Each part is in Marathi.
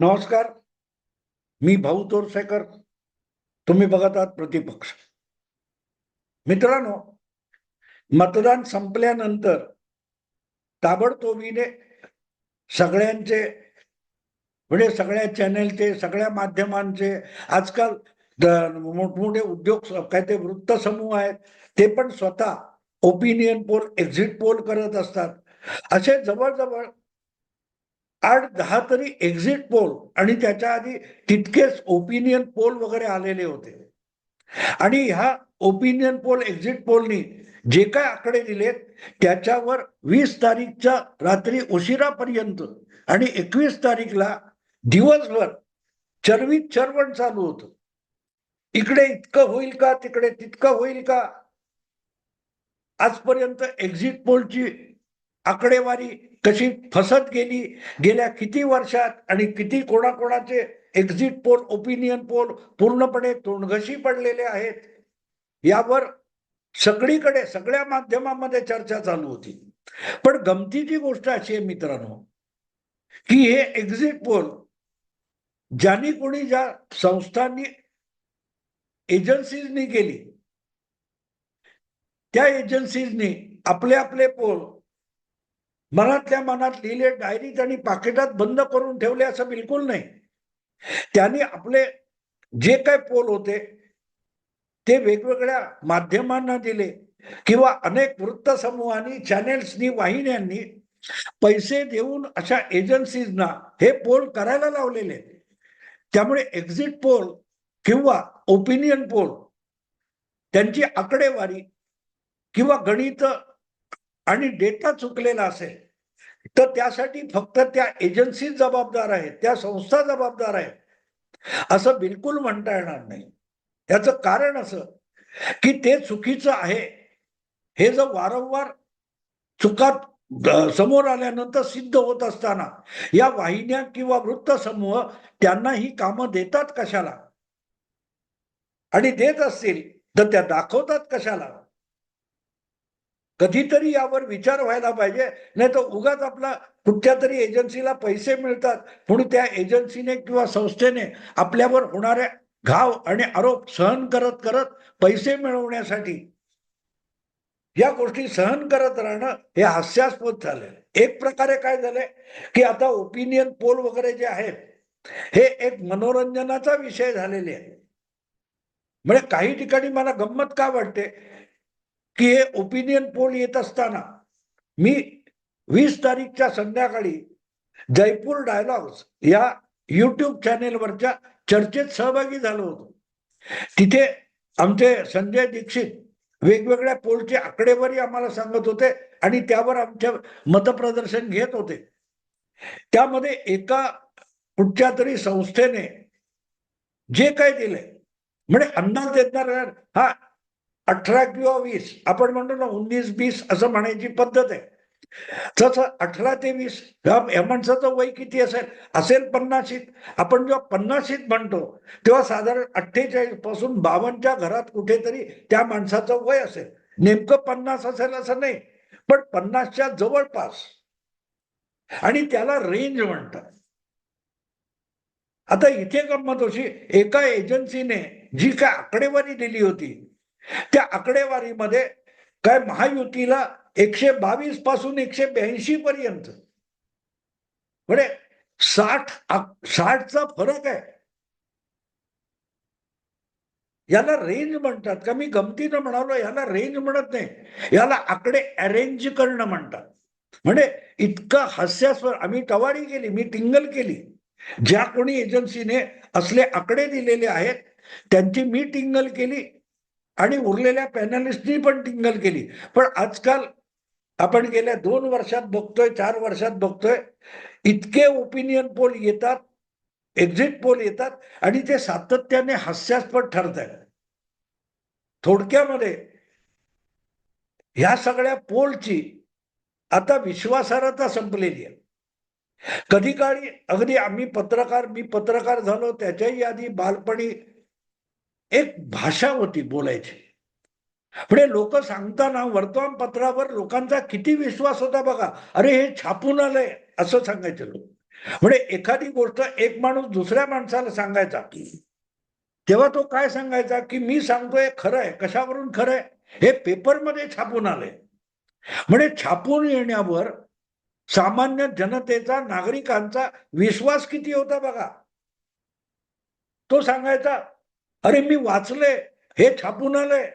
नमस्कार मी भाऊ तोरसेकर. तुम्ही बघत आहात प्रतिपक्ष. मित्रांनो मतदान संपल्यानंतर ताबडतोबीने सगळ्यांचे म्हणजे सगळ्या चॅनेलचे सगळ्या माध्यमांचे आजकाल मोठमोठे उद्योग काय ते वृत्त समूह आहेत ते पण स्वतः ओपिनियन पोल एक्झिट पोल करत असतात. असे जवळजवळ आठ दहा तरी एक्झिट पोल आणि त्याच्या आधी तितकेच ओपिनियन पोल वगैरे आलेले होते. आणि ह्या ओपिनियन पोल एक्झिट पोलनी जे काय आकडे दिलेत त्याच्यावर वीस तारीखच्या रात्री उशिरापर्यंत आणि एकवीस तारीखला दिवसभर चरवीत चरवण चालू होतं. इकडे इतकं होईल का तिकडे तितकं होईल का? आजपर्यंत एक्झिट पोलची आकडेवारी कशी फसत गेली गेल्या किती वर्षात आणि किती कोणाकोणाचे एक्झिट पोल ओपिनियन पोल पूर्णपणे तोंडघशी पडलेले आहेत यावर सगळीकडे सगळ्या माध्यमांमध्ये चर्चा चालू होती. पण गमतीची गोष्ट अशी आहे मित्रांनो की हे एक्झिट पोल ज्यांनी कोणी ज्या संस्थांनी एजन्सीजनी केली त्या एजन्सीजनी आपले आपले पोल मनातल्या मनात लिहिले डायरीत आणि पाकिटात बंद करून ठेवले असं बिलकुल नाही. त्यांनी आपले जे काय पोल होते ते वेगवेगळ्या माध्यमांना दिले. किंवा अनेक वृत्तसमूहांनी चॅनेल्सनी वाहिन्यांनी पैसे देऊन अशा एजन्सीजना हे पोल करायला लावलेले. त्यामुळे एक्झिट पोल किंवा ओपिनियन पोल त्यांची आकडेवारी किंवा गणित आणि डेटा चुकलेला असेल तर त्यासाठी फक्त त्या एजन्सी जबाबदार आहेत त्या संस्था जबाबदार आहेत. असं बिलकुल म्हणता येणार नाही. याचं कारण असं की ते चुकीचं आहे. हे जर वारंवार चुकात समोर आल्यानंतर सिद्ध होत असताना या वाहिन्या किंवा वृत्तसमूह त्यांना ही कामं देतात कशाला? आणि देत असतील तर त्या दाखवतात कशाला? कधीतरी यावर विचार व्हायला पाहिजे. नाही तर उगाच आपला कुठच्या तरी एजन्सीला पैसे मिळतात. म्हणून त्या एजन्सीने किंवा संस्थेने आपल्यावर होणारे घाव आणि आरोप सहन करत करत पैसे मिळवण्यासाठी या गोष्टी सहन करत राहणं हे हास्यास्पद झालंय. एक प्रकारे काय झालंय की आता ओपिनियन पोल वगैरे जे आहेत हे एक मनोरंजनाचा विषय झालेले आहे म्हणजे काही ठिकाणी मला गंमत का वाटते? की हे ओपिनियन पोल येत असताना मी वीस तारीखच्या संध्याकाळी जयपूर डायलॉग्स या युट्यूब चॅनेलवरच्या चर्चेत सहभागी झालो होतो. तिथे आमचे संजय दीक्षित वेगवेगळ्या पोलचे आकडेवारी आम्हाला सांगत होते आणि त्यावर आमच्या मतप्रदर्शन घेत होते. त्यामध्ये एका कुठच्या तरी संस्थेने जे काय दिले म्हणजे अंदाज देणार हा अठरा किंवा वीस आपण म्हणतो ना उन्नीस बीस असं म्हणायची पद्धत आहे. तसं अठरा ते वीस ह्या माणसाचं वय किती असेल? असेल पन्नाशीत. आपण जेव्हा पन्नाशीत म्हणतो तेव्हा साधारण अठ्ठेचाळीसपासून बावनच्या घरात कुठेतरी त्या माणसाचं वय असेल. नेमकं पन्नास असेल असं नाही पण पन्नासच्या जवळपास. आणि त्याला रेंज म्हणतात. आता इथे गंमत अशी एका एजन्सीने जी काय आकडेवारी दिली होती त्या आकडेवारीमध्ये काय महायुतीला एकशे बावीसपासून एकशे ब्याऐंशी पर्यंत. म्हणजे साठ साठचा फरक आहे. याला रेंज म्हणतात. का मी गमतीनं म्हणालो याला रेंज म्हणत नाही. याला आकडे अरेंज करणं म्हणतात. म्हणजे इतका हास्यास्पद आम्ही टवारी केली मी टिंगल केली. ज्या कोणी एजन्सीने असले आकडे दिलेले आहेत त्यांची मी टिंगल केली आणि उरलेल्या पॅनलिस्टनी पण टिंगल केली. पण आजकाल आपण गेल्या दोन वर्षात बघतोय चार वर्षात बघतोय इतके ओपिनियन पोल येतात एक्झिट पोल येतात आणि ते सातत्याने हास्यास्पद ठरत आहेत थोडक्यामध्ये ह्या सगळ्या पोलची आता विश्वासार्हता संपलेली आहे. कधी काळी अगदी आम्ही पत्रकार मी पत्रकार झालो त्याच्याही आधी बालपणी एक भाषा होती बोलायची. म्हणजे लोक सांगताना वर्तमानपत्रावर लोकांचा किती विश्वास होता बघा. अरे हे छापून आलंय असं सांगायचे लोक. म्हणजे एखादी गोष्ट एक माणूस दुसऱ्या माणसाला सांगायचा. तेव्हा तो काय सांगायचा? की मी सांगतोय खरं आहे कशावरून खरं आहे? हे पेपरमध्ये छापून आलंय. म्हणजे छापून येण्यावर सामान्य जनतेचा नागरिकांचा विश्वास किती होता बघा. तो सांगायचा अरे मी वाचले हे छापून आलंय.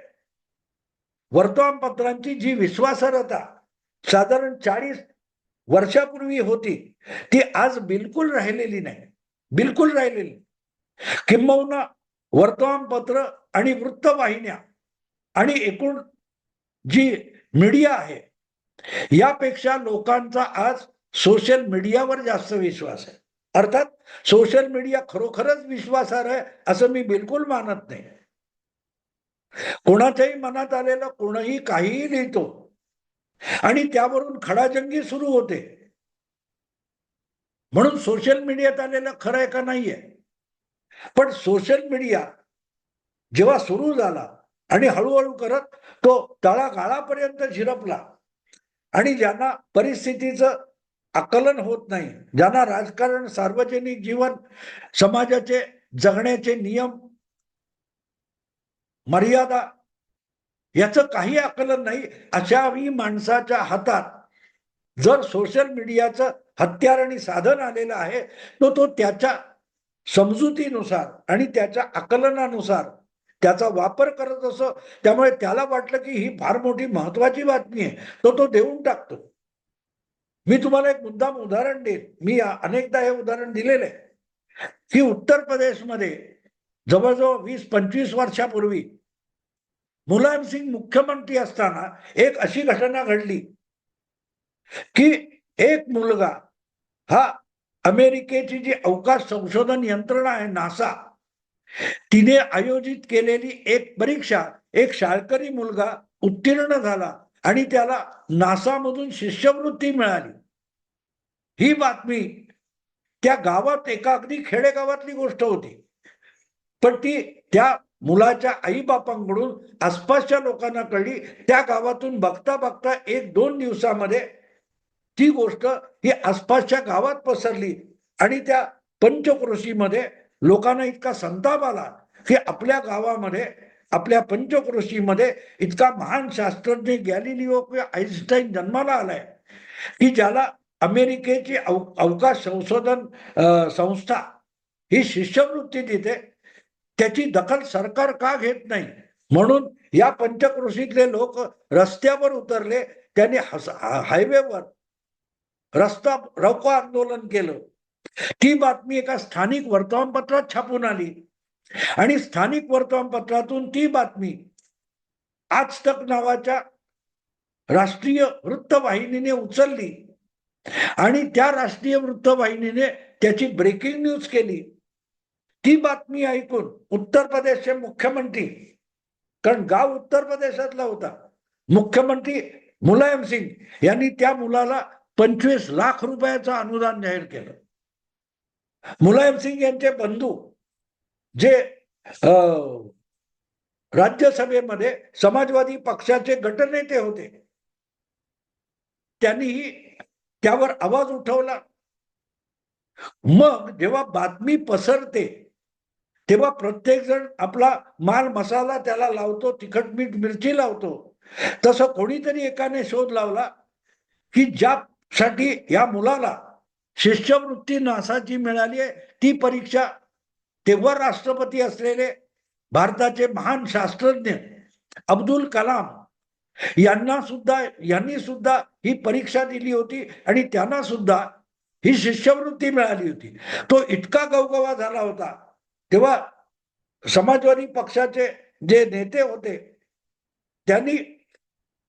वर्तमानपत्रांची जी विश्वासार्हता साधारण चाळीस वर्षापूर्वी होती ती आज बिलकुल राहिलेली नाही. बिलकुल राहिलेली किंबहुना वर्तमानपत्र आणि वृत्तवाहिन्या आणि एकूण जी मीडिया आहे यापेक्षा लोकांचा आज सोशल मीडियावर जास्त विश्वास आहे. अर्थात सोशल मीडिया खरोखरच विश्वासार्ह आहे असं मी बिलकुल मानत नाही. कोणाच्याही मनात आलेलं कोणही काहीही लिहितो आणि त्यावरून खडाजंगी सुरू होते. म्हणून सोशल मीडियात आलेलं खरं आहे का नाहीये पण सोशल मीडिया जेव्हा सुरू झाला आणि हळूहळू करत तो तळागाळापर्यंत झिरपला आणि ज्यांना परिस्थितीचं आकलन होत नाही. ज्यांना राजकारण सार्वजनिक जीवन समाजाचे जगण्याचे नियम मर्यादा याचं काही आकलन नाही अशाही माणसाच्या हातात जर सोशल मीडियाचं हत्यार आणि साधन आलेलं आहे तो तो त्याच्या समजुतीनुसार आणि त्याच्या आकलनानुसार त्याचा वापर करत असो त्यामुळे त्याला वाटलं की ही फार मोठी महत्वाची बातमी आहे तो तो देऊन टाकतो. मी तुम्हाला एक मुद्दाम उदाहरण देईन. मी अनेकदा हे उदाहरण दिलेलं आहे. की उत्तर प्रदेशमध्ये जवळजवळ वीस पंचवीस वर्षापूर्वी मुलायम सिंग मुख्यमंत्री असताना एक अशी घटना घडली की एक मुलगा हा अमेरिकेची जी अवकाश संशोधन यंत्रणा आहे नासा तिने आयोजित केलेली एक परीक्षा एक शाळकरी मुलगा उत्तीर्ण झाला. आणि त्याला नासामधून शिष्यवृत्ती मिळाली. ही बातमी त्या गावात एका अगदी खेडेगावातली गोष्ट होती. पण ती त्या मुलाच्या आईबापांकडून आसपासच्या लोकांना कळली. त्या गावातून बघता बघता एक दोन दिवसामध्ये ती गोष्ट ही आसपासच्या गावात पसरली. आणि त्या पंचक्रोशीमध्ये लोकांना इतका संताप आला की आपल्या गावामध्ये आपल्या पंचक्रोशीमध्ये इतका महान शास्त्रज्ञ गॅलिलिओ किंवा आईन्स्टाईन जन्माला आलाय की ज्याला अमेरिकेची अव अवकाश संशोधन संस्था ही शिष्यवृत्ती देते त्याची दखल सरकार का घेत नाही? म्हणून या पंचक्रोशीतले लोक रस्त्यावर उतरले त्यांनी हायवेवर रस्ता रोको आंदोलन केलं. ती बातमी एका स्थानिक वर्तमानपत्रात छापून आली. आणि स्थानिक वर्तमानपत्रातून ती बातमी आज तक नावाच्या राष्ट्रीय वृत्तवाहिनीने उचलली. आणि त्या राष्ट्रीय वृत्तवाहिनीने त्याची ब्रेकिंग न्यूज केली. ती बातमी ऐकून उत्तर प्रदेशचे मुख्यमंत्री कारण गाव उत्तर प्रदेशातला होता मुख्यमंत्री मुलायम सिंग यांनी त्या मुलाला पंचवीस लाख रुपयाचं अनुदान जाहीर केलं. मुलायम सिंग यांचे बंधू जे राज्यसभेमध्ये समाजवादी पक्षाचे गटनेते होते. त्यांनीही त्यावर आवाज उठवला. मग जेव्हा बातमी पसरते तेव्हा प्रत्येक जण आपला माल मसाला त्याला लावतो तिखट मीठ मिरची लावतो. तसं कोणीतरी एकाने शोध लावला की ज्यासाठी या मुलाला शिष्यवृत्ती नासाची मिळाली आहे ती परीक्षा तेव्हा राष्ट्रपती असलेले भारताचे महान शास्त्रज्ञ अब्दुल कलाम यांना सुद्धा यांनी सुद्धा ही परीक्षा दिली होती आणि त्यांना सुद्धा ही शिष्यवृत्ती मिळाली होती. तो इतका गवगवा झाला होता. तेव्हा समाजवादी पक्षाचे जे नेते होते त्यांनी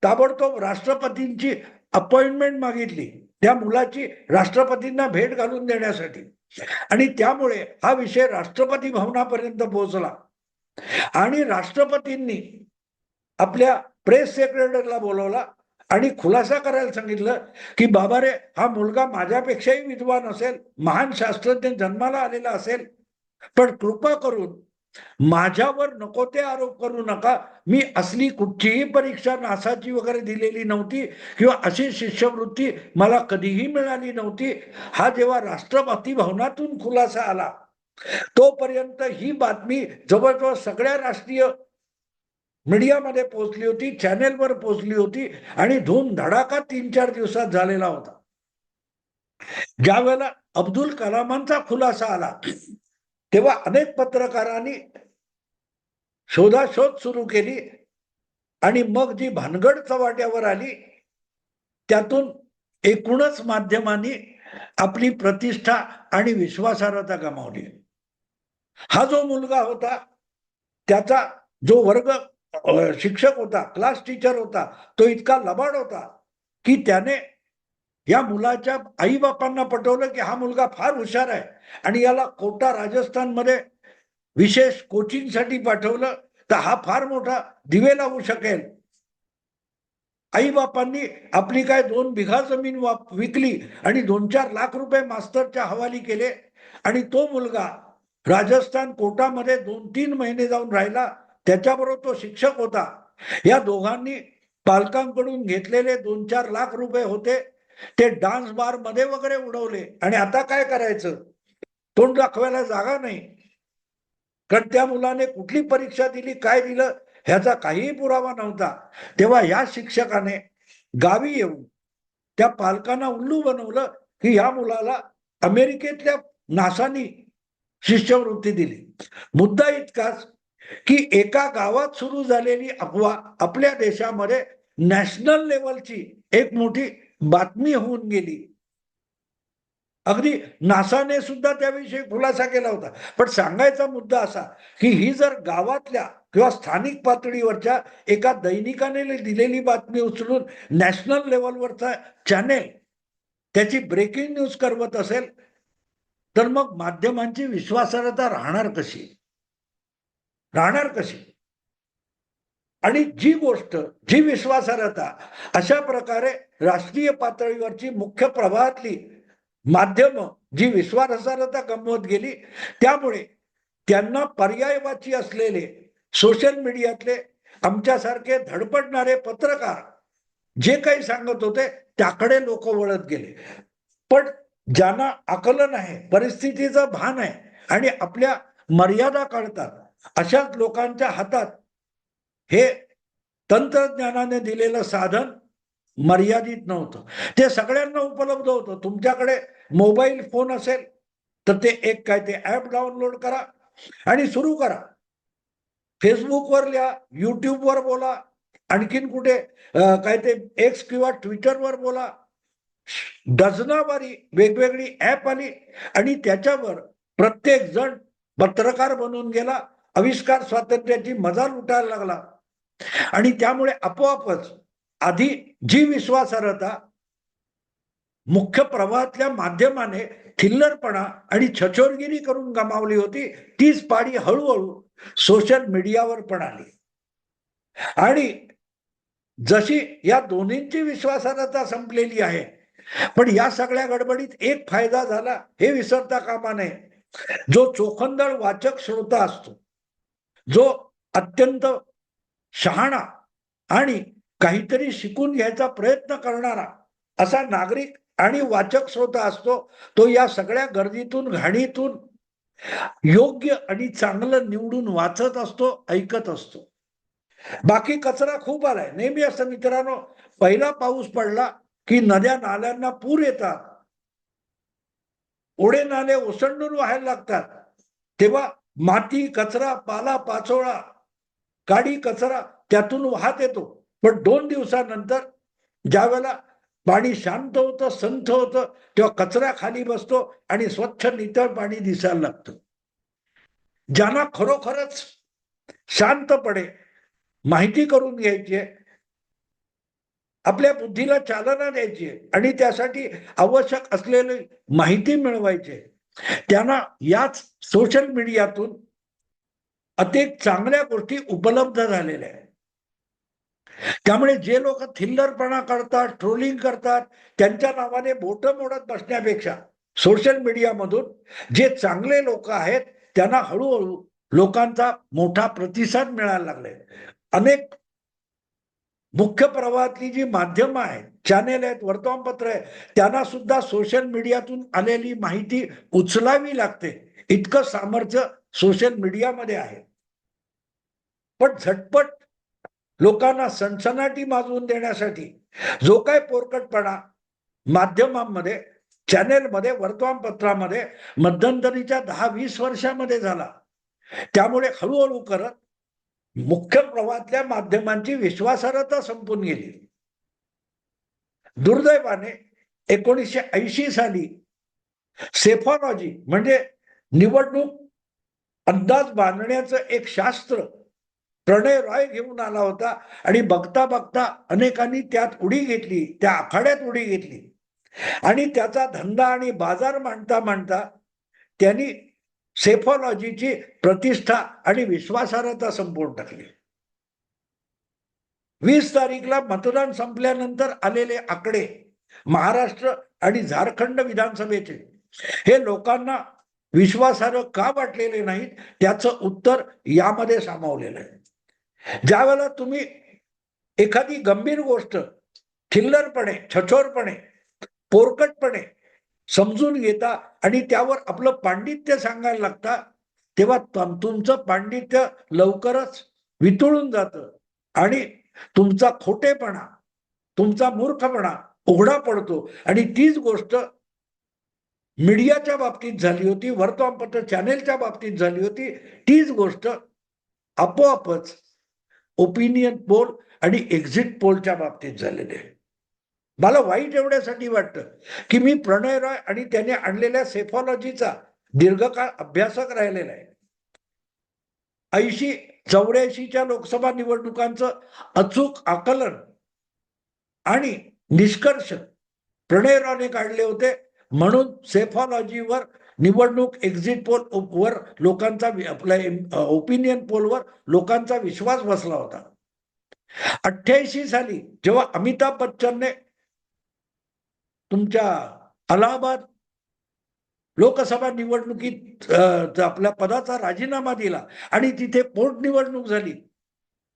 ताबडतोब राष्ट्रपतींची अपॉइंटमेंट मागितली. त्या मुलाची राष्ट्रपतींना भेट घालून देण्यासाठी. आणि त्यामुळे हा विषय राष्ट्रपती भवनापर्यंत पोहोचला. आणि राष्ट्रपतींनी आपल्या प्रेस सेक्रेटरीला बोलवला आणि खुलासा करायला सांगितलं की बाबा रे हा मुलगा माझ्यापेक्षाही विद्वान असेल महान शास्त्रज्ञ जन्माला आलेला असेल पण कृपा करून माझ्यावर नको ते आरोप करू नका. मी असली कुठचीही परीक्षा नासाची वगैरे दिलेली नव्हती किंवा अशी शिष्यवृत्ती मला कधीही मिळाली नव्हती. हा जेव्हा राष्ट्रपती भवनातून खुलासा आला तोपर्यंत ही बातमी जवळजवळ सगळ्या राष्ट्रीय मीडियामध्ये पोहोचली होती चॅनेलवर पोहोचली होती आणि धूम धडाका तीन चार दिवसात झालेला होता. ज्या वेळेला अब्दुल कलामांचा खुलासा आला तेव्हा अनेक पत्रकारांनी शोधाशोध सुरू केली आणि मग जी भानगड चव्हाट्यावर आली त्यातून एकूणच माध्यमांनी आपली प्रतिष्ठा आणि विश्वासार्हता गमावली. हा जो मुलगा होता त्याचा जो वर्ग शिक्षक होता क्लास टीचर होता तो इतका लबाड होता की त्याने या मुलाच्या आई बापांना पटवलं की हा मुलगा फार हुशार आहे. आणि याला कोटा राजस्थानमध्ये विशेष कोचिंगसाठी पाठवलं तर हा फार मोठा दिवे लावू शकेल. आई बापांनी आपली काय दोन बिघा जमीन वाप विकली आणि दोन चार लाख रुपये मास्तरच्या हवाली केले आणि तो मुलगा राजस्थान कोटामध्ये दोन तीन महिने जाऊन राहिला त्याच्याबरोबर तो शिक्षक होता. या दोघांनी पालकांकडून घेतलेले दोन चार लाख रुपये होते. ते डान्स बारमध्ये वगैरे उडवले. आणि आता काय करायचं? तोंड दाखवायला जागा नाही. कारण त्या मुलाने कुठली परीक्षा दिली काय दिलं ह्याचा काहीही पुरावा नव्हता. तेव्हा या शिक्षकाने गावी येऊन त्या पालकांना उल्लू बनवलं की ह्या मुलाला अमेरिकेतल्या नासानी शिष्यवृत्ती दिली. मुद्दा इतकाच की एका गावात सुरू झालेली अफवा आपल्या देशामध्ये नॅशनल लेवलची एक मोठी बातमी होऊन गेली. अगदी नासाने सुद्धा त्याविषयी खुलासा केला होता. पण सांगायचा मुद्दा असा की ही जर गावातल्या किंवा स्थानिक पातळीवरच्या एका दैनिकाने दिलेली बातमी उचलून नॅशनल लेवलवरचा चॅनेल त्याची ब्रेकिंग न्यूज करवत असेल तर मग माध्यमांची विश्वासार्हता राहणार कशी? राहणार कशी? आणि जी गोष्ट जी विश्वासार्हता अशा प्रकारे राष्ट्रीय पातळीवरची मुख्य प्रवाहातली माध्यम जी विश्वासार्हता गमवत गेली त्यामुळे त्यांना पर्यायवाची असलेले सोशल मीडियातले आमच्यासारखे धडपडणारे पत्रकार जे काही सांगत होते त्याकडे लोक वळत गेले. पण ज्यांना आकलन आहे परिस्थितीचं भान आहे आणि आपल्या मर्यादा काढतात अशाच लोकांच्या हातात हे तंत्रज्ञानाने दिलेलं साधन मर्यादित नव्हतं. ते सगळ्यांना उपलब्ध होतं. तुमच्याकडे मोबाईल फोन असेल तर ते एक काय ते ऍप डाउनलोड करा आणि सुरू करा. फेसबुकवर लिहा युट्यूबवर बोला आणखीन कुठे काय ते एक्स किंवा ट्विटरवर बोला. डझनावारी वेगवेगळी ऍप आली आणि त्याच्यावर प्रत्येक जण पत्रकार बनून गेला आविष्कार स्वातंत्र्याची मजा लुटायला लागला. आणि त्यामुळे आपोआपच आधी जी विश्वासार्हता मुख्य प्रवाहातल्या माध्यमाने थिल्लरपणा आणि छछोरगिरी करून गमावली होती तीच पाडी हळूहळू सोशल मीडियावर पण आली. आणि जशी या दोन्हींची विश्वासार्हता संपलेली आहे पण या सगळ्या गडबडीत एक फायदा झाला हे विसरता कामा नये. जो चोखंदळ वाचक श्रोता असतो जो अत्यंत शहाणा आणि काहीतरी शिकून घ्यायचा प्रयत्न करणारा असा नागरिक आणि वाचक श्रोता असतो तो या सगळ्या गर्दीतून घाणीतून योग्य आणि चांगलं निवडून वाचत असतो ऐकत असतो. बाकी कचरा खूप आलाय. नेहमी असं मित्रांनो पहिला पाऊस पडला की नद्या नाल्यांना पूर येतात. ओढे नाले ओसंडून व्हायला लागतात. तेव्हा माती कचरा पाला पाचोळा गाडी कचरा त्यातून वाहत येतो. पण दोन दिवसानंतर ज्या वेळेला पाणी शांत होतं संथ होतं तेव्हा कचरा खाली बसतो आणि स्वच्छ नितळ पाणी दिसायला लागतं. ज्यांना खरोखरच शांतपणे माहिती करून घ्यायची आहे आपल्या बुद्धीला चालना द्यायची आणि त्यासाठी आवश्यक असलेली माहिती मिळवायची त्यांना याच सोशल मीडियातून अनेक चांगल्या गोष्टी उपलब्ध झालेल्या आहेत. त्यामुळे जे लोक थिल्लरपणा करतात ट्रोलिंग करतात त्यांच्या नावाने बोट मोडत बसण्यापेक्षा सोशल मीडियामधून जे चांगले लोक आहेत त्यांना हळूहळू लोकांचा मोठा प्रतिसाद मिळायला लागलाय. अनेक मुख्य प्रवाहातली जी माध्यमं आहेत चॅनेल आहेत वर्तमानपत्र आहे त्यांना सुद्धा सोशल मीडियातून आलेली माहिती उचलावी लागते. इतकं सामर्थ्य सोशल मीडियामध्ये आहे. पण झटपट लोकांना सनसनाटी माजवून देण्यासाठी जो काय पोरकटपणा माध्यमांमध्ये चॅनेलमध्ये वर्तमानपत्रामध्ये मध्यंतरीच्या दहा वीस वर्षामध्ये झाला. त्यामुळे हळूहळू करत मुख्य प्रवाहातल्या माध्यमांची विश्वासार्हता संपून गेली. दुर्दैवाने एकोणीसशे ऐंशी साली सेफॉलॉजी म्हणजे निवडणूक अंदाज बांधण्याचं एक शास्त्र. प्रणय रॉय घेऊन आला होता आणि बघता बघता अनेकांनी त्यात उडी घेतली त्या आखाड्यात उडी घेतली. आणि त्याचा धंदा आणि बाजार मांडता मांडता त्यांनी सेफॉलॉजीची प्रतिष्ठा आणि विश्वासार्हता संपवून टाकली. वीस तारीखला मतदान संपल्यानंतर आलेले आकडे महाराष्ट्र आणि झारखंड विधानसभेचे. हे लोकांना विश्वासार्ह का वाटलेले नाहीत त्याचं उत्तर यामध्ये सामावलेलं आहे. ज्यावेळेला तुम्ही एखादी गंभीर गोष्ट थिल्लरपणे छछोरपणे पोरकटपणे समजून घेता आणि त्यावर आपलं पांडित्य सांगायला लागता तेव्हा तम- तुमचं पांडित्य लवकरच वितळून जातं आणि तुमचा खोटेपणा तुमचा मूर्खपणा उघडा पडतो आणि तीच गोष्ट मीडियाच्या बाबतीत झाली होती वर्तमानपत्र चॅनेलच्या बाबतीत झाली होती. तीच गोष्ट आपोआपच ओपिनियन पोल आणि एक्झिट पोलच्या बाबतीत झालेली आहे. मला वाईट एवढ्यासाठी वाटतं की मी प्रणय रॉय आणि त्याने आणलेल्या सेफॉलॉजीचा दीर्घकाळ अभ्यासक राहिलेला आहे. ऐंशी चौऱ्याऐंशीच्या लोकसभा निवडणुकांचं अचूक आकलन आणि निष्कर्ष प्रणय रॉयने काढले होते. म्हणून सेफॉलॉजीवर निवडणूक एक्झिट पोल वर लोकांचा आपल्या ओपिनियन पोलवर लोकांचा विश्वास बसला होता. अठ्ठ्याऐंशी साली जेव्हा अमिताभ बच्चनने तुमच्या अलाहाबाद लोकसभा निवडणुकीत आपल्या पदाचा राजीनामा दिला आणि तिथे पोटनिवडणूक झाली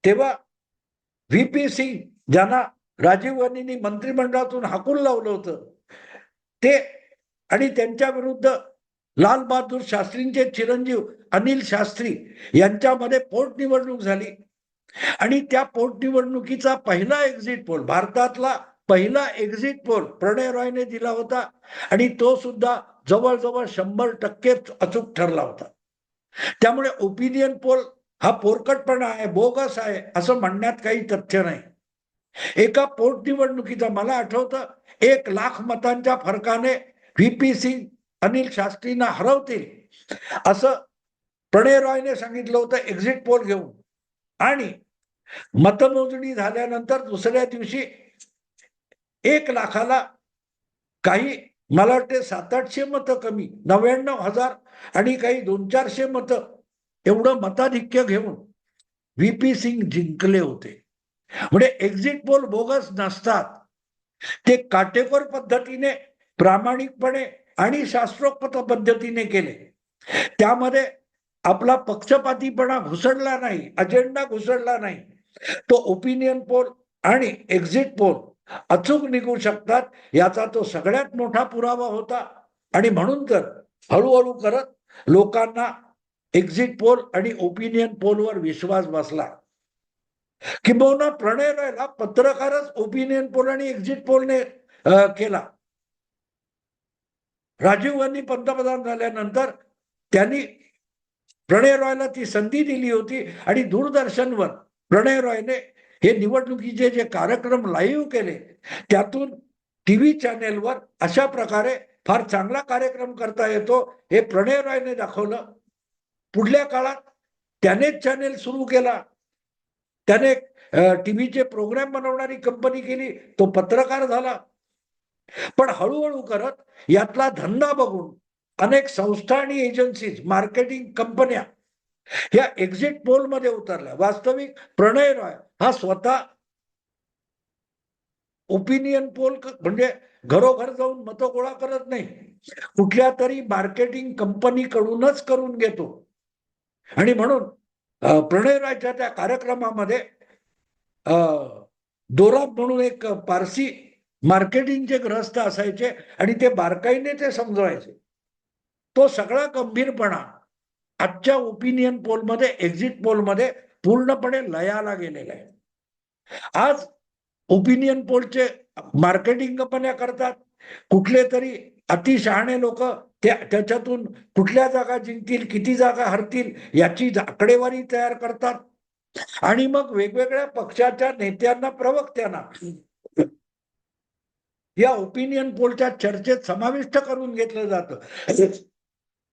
तेव्हा व्ही पी सिंग ज्यांना राजीव गांधींनी मंत्रिमंडळातून हाकून लावलं होतं ते आणि त्यांच्या विरुद्ध लाल बहादूर शास्त्रींचे चिरंजीव अनिल शास्त्री यांच्यामध्ये पोटनिवडणूक झाली. आणि त्या पोटनिवडणुकीचा पहिला एक्झिट पोल भारतातला पहिला एक्झिट पोल प्रणय रॉयने दिला होता. आणि तो सुद्धा जवळजवळ शंभर टक्के अचूक ठरला होता. त्यामुळे ओपिनियन पोल हा पोरकटपणा आहे बोगस आहे असं म्हणण्यात काही तथ्य नाही. एका पोटनिवडणुकीचा मला आठवतं एक लाख मतांच्या फरकाने व्ही पी सिंग अनिल शास्त्रींना हरवतील. असं प्रणय रॉयने सांगितलं होतं एक्झिट पोल घेऊन. आणि मतमोजणी झाल्यानंतर दुसऱ्या दिवशी एक लाखाला काही मला वाटते सात आठशे मतं कमी नव्याण्णव हजार आणि काही दोन चारशे मतं एवढं मताधिक्य घेऊन व्ही पी सिंग जिंकले होते. म्हणजे एक्झिट पोल बोगस नसतात. ते काटेकोर पद्धतीने प्रामाणिकपणे आणि शास्त्रोक्त पद्धतीने केले. त्यामध्ये आपला पक्षपातीपणा घुसडला नाही अजेंडा घुसडला नाही. तो ओपिनियन पोल आणि एक्झिट पोल अचूक निघू शकतात याचा तो सगळ्यात मोठा पुरावा होता. आणि म्हणून तर हळूहळू करत लोकांना एक्झिट पोल आणि ओपिनियन पोलवर विश्वास बसला. किंबहुना प्रणय रायला पत्रकारच ओपिनियन पोल आणि एक्झिट पोलने केला. राजीव गांधी पंतप्रधान झाल्यानंतर त्यांनी प्रणय रॉयला ती संधी दिली होती आणि दूरदर्शनवर प्रणय रॉयने हे निवडणुकीचे जे कार्यक्रम लाईव्ह केले त्यातून टी व्ही चॅनेलवर अशा प्रकारे फार चांगला कार्यक्रम करता येतो हे प्रणय रॉयने दाखवलं. पुढल्या काळात त्यानेच चॅनेल सुरू केला. त्याने टीव्हीचे प्रोग्राम बनवणारी कंपनी केली तो पत्रकार झाला. पण हळूहळू करत यातला धंदा बघून अनेक संस्था आणि एजन्सीज मार्केटिंग कंपन्या ह्या एक्झिट पोलमध्ये उतरल्या. वास्तविक प्रणय रॉय हा स्वतः ओपिनियन पोल म्हणजे घरोघर जाऊन मतं गोळा करत नाही. कुठल्या तरी मार्केटिंग कंपनीकडूनच करून घेतो. आणि म्हणून प्रणय प्रणयराजच्या त्या कार्यक्रमामध्ये अ, दोराब म्हणून एक पारसी मार्केटिंगचे ग्रस्त असायचे आणि ते बारकाईने ते समजवायचे. तो सगळा गंभीरपणा आजच्या ओपिनियन पोलमध्ये एक्झिट पोलमध्ये पूर्णपणे लयाला गेलेला आहे. आज ओपिनियन पोलचे मार्केटिंग कंपन्या करतात. कुठले तरी अतिशहाणे लोक त्या त्याच्यातून कुठल्या जागा जिंकतील किती जागा हरतील याची आकडेवारी तयार करतात. आणि मग वेगवेगळ्या पक्षाच्या नेत्यांना प्रवक्त्यांना या ओपिनियन पोलच्या चर्चेत समाविष्ट करून घेतलं जातं.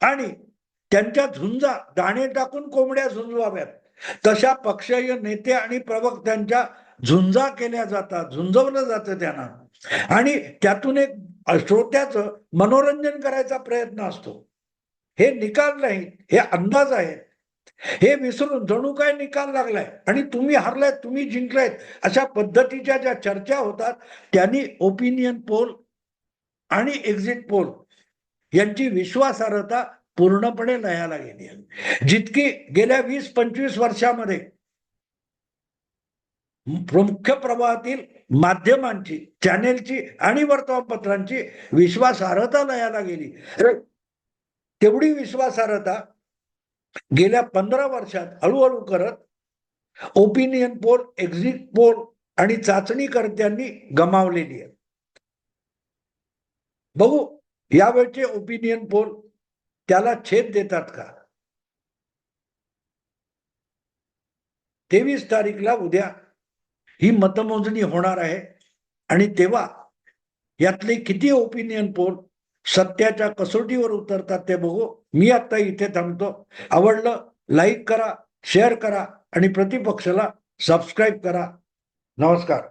आणि त्यांच्या झुंजा दाणे टाकून कोंबड्या झुंजवाव्यात. तशा पक्षीय नेते आणि प्रवक्त्यांच्या झुंजा केल्या जातात झुंजवलं जातं त्यांना. आणि त्यातून एक श्रोत्याचं मनोरंजन करायचा प्रयत्न असतो. हे निकाल नाही हे अंदाज आहेत. हे विसरून जणू काय निकाल लागलाय? आणि तुम्ही हरलायत तुम्ही जिंकलायत अशा पद्धतीच्या ज्या चर्चा होतात त्यांनी ओपिनियन पोल आणि एक्झिट पोल यांची विश्वासार्हता पूर्णपणे लयाला गेली आहे. जितकी गेल्या वीस पंचवीस वर्षामध्ये मुख्य प्रवाहातील माध्यमांची चॅनेलची आणि वर्तमानपत्रांची विश्वासार्हता लयाला गेली. तेवढी विश्वासार्हता गेल्या पंधरा वर्षात हळूहळू करत ओपिनियन पोल एक्झिट पोल आणि चाचणीकर्त्यांनी गमावलेली आहे बघू यावेळचे ओपिनियन पोल त्याला छेद देतात का? तेवीस तारीखला उद्या ही मतमोजणी होणार आहे आणि तेव्हा यातले किती ओपिनियन पोल सत्याच्या कसोटीवर उतरतात ते बघू. मी आता इथे थांबतो. आवडलं लाईक करा शेअर करा आणि प्रतिपक्षाला सबस्क्राईब करा. नमस्कार.